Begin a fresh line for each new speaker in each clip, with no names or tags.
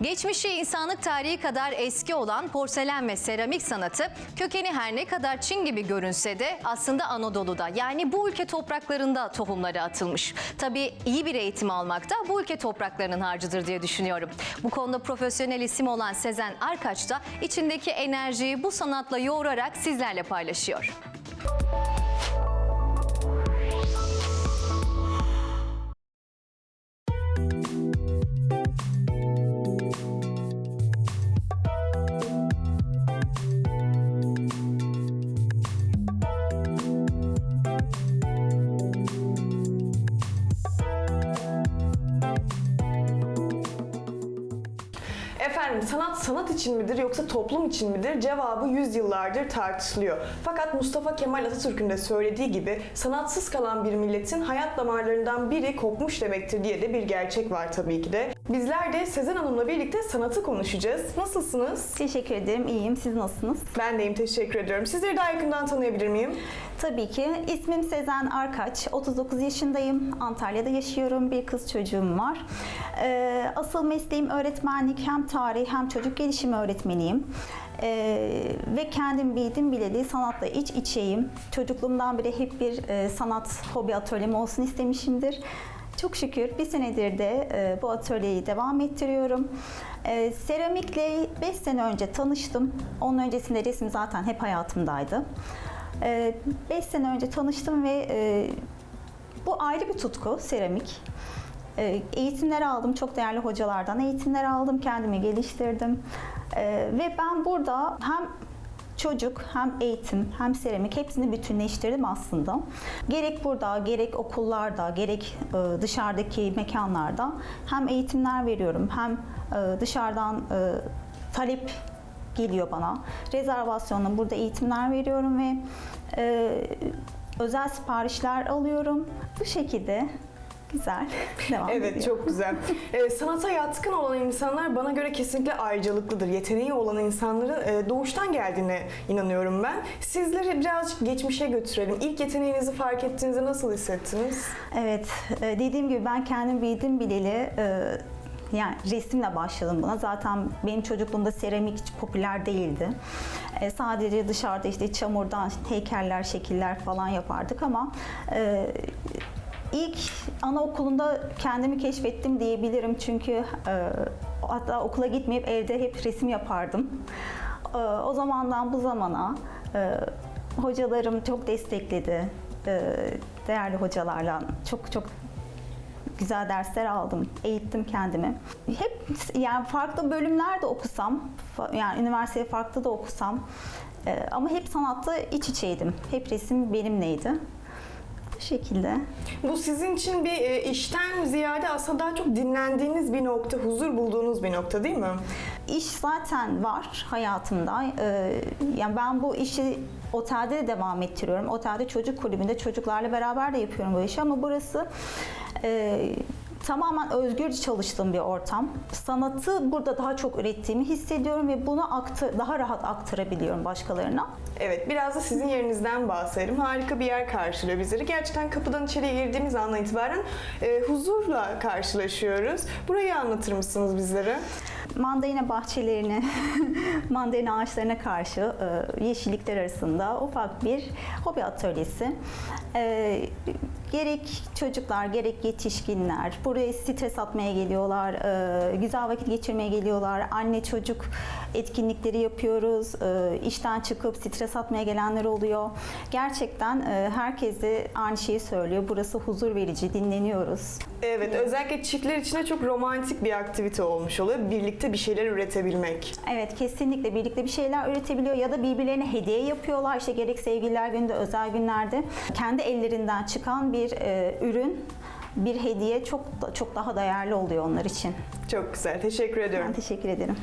Geçmişi insanlık tarihi kadar eski olan porselen ve seramik sanatı kökeni her ne kadar Çin gibi görünse de aslında Anadolu'da yani bu ülke topraklarında tohumları atılmış. Tabii iyi bir eğitim almak da bu ülke topraklarının harcıdır diye düşünüyorum. Bu konuda profesyonel isim olan Sezen Arkaç da içindeki enerjiyi bu sanatla yoğurarak sizlerle paylaşıyor.
Efendim sanat sanat için midir yoksa toplum için midir? Cevabı yüzyıllardır tartışılıyor. Fakat Mustafa Kemal Atatürk'ün de söylediği gibi sanatsız kalan bir milletin hayat damarlarından biri kopmuş demektir diye de bir gerçek var tabii ki de. Bizler de Sezen Hanım'la birlikte sanatı konuşacağız. Nasılsınız?
Teşekkür ederim. İyiyim. Siz nasılsınız?
Ben deyim teşekkür ediyorum. Sizleri daha yakından tanıyabilir miyim?
Tabii ki. İsmim Sezen Arkaç. 39 yaşındayım. Antalya'da yaşıyorum. Bir kız çocuğum var. Ee, asıl mesleğim öğretmenlik. Hem tarih hem çocuk gelişimi öğretmeniyim. Ee, ve kendim bildim bileli sanatla iç içeyim. Çocukluğumdan beri hep bir e, sanat hobi atölyem olsun istemişimdir. Çok şükür bir senedir de e, bu atölyeyi devam ettiriyorum. E, seramikle 5 sene önce tanıştım. Onun öncesinde resim zaten hep hayatımdaydı. 5 sene önce tanıştım ve e, bu ayrı bir tutku seramik. E, eğitimler aldım, çok değerli hocalardan eğitimler aldım, kendimi geliştirdim. E, ve ben burada hem çocuk hem eğitim hem seramik hepsini bütünleştirdim aslında. Gerek burada, gerek okullarda, gerek e, dışarıdaki mekanlarda hem eğitimler veriyorum hem e, dışarıdan e, talep geliyor bana. Rezervasyonla burada eğitimler veriyorum ve özel siparişler alıyorum. Bu şekilde güzel devam
Evet
ediyor.
çok güzel. Ee, sanata yatkın olan insanlar bana göre kesinlikle ayrıcalıklıdır. Yeteneği olan insanların e, doğuştan geldiğine inanıyorum ben. Sizleri birazcık geçmişe götürelim. İlk yeteneğinizi fark ettiğinizde nasıl hissettiniz?
Evet, e, dediğim gibi ben kendim bildim bileli e, yani resimle başladım buna. Zaten benim çocukluğumda seramik hiç popüler değildi. E, sadece dışarıda işte çamurdan heykeller, şekiller falan yapardık ama e, ilk anaokulunda kendimi keşfettim diyebilirim çünkü e, hatta okula gitmeyip evde hep resim yapardım. E, o zamandan bu zamana e, hocalarım çok destekledi. E, değerli hocalarla çok çok güzel dersler aldım, eğittim kendimi. Hep yani farklı bölümler de okusam, yani üniversiteye farklı da okusam e, ama hep sanatta iç içeydim. Hep resim benimleydi. Bu şekilde.
Bu sizin için bir e, işten ziyade aslında daha çok dinlendiğiniz bir nokta, huzur bulduğunuz bir nokta değil mi?
İş zaten var hayatımda. Ee, yani ben bu işi otelde de devam ettiriyorum. Otelde çocuk kulübünde çocuklarla beraber de yapıyorum bu işi ama burası e, tamamen özgürce çalıştığım bir ortam. Sanatı burada daha çok ürettiğimi hissediyorum ve bunu aktı, daha rahat aktarabiliyorum başkalarına.
Evet, biraz da sizin yerinizden bahsedelim. Harika bir yer karşılıyor bizleri. Gerçekten kapıdan içeriye girdiğimiz andan itibaren e, huzurla karşılaşıyoruz. Burayı anlatır mısınız bizlere?
mandalina bahçelerini, mandalina ağaçlarına karşı e, yeşillikler arasında ufak bir hobi atölyesi. Gerek çocuklar, gerek yetişkinler buraya stres atmaya geliyorlar, e, güzel vakit geçirmeye geliyorlar. Anne çocuk etkinlikleri yapıyoruz. E, işten çıkıp stres atmaya gelenler oluyor. Gerçekten e, herkes de aynı şeyi söylüyor. Burası huzur verici, dinleniyoruz.
Evet, özellikle çiftler için de çok romantik bir aktivite olmuş oluyor. Birlikte bir şeyler üretebilmek.
Evet kesinlikle birlikte bir şeyler üretebiliyor ya da birbirlerine hediye yapıyorlar. İşte gerek sevgililer günde özel günlerde kendi ellerinden çıkan bir e, ürün bir hediye çok çok daha değerli oluyor onlar için.
Çok güzel, teşekkür ediyorum.
Ben teşekkür ederim.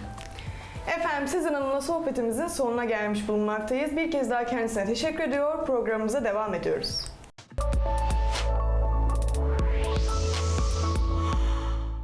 Efendim Sezen Hanım'la sohbetimizin sonuna gelmiş bulunmaktayız. Bir kez daha kendisine teşekkür ediyor. Programımıza devam ediyoruz.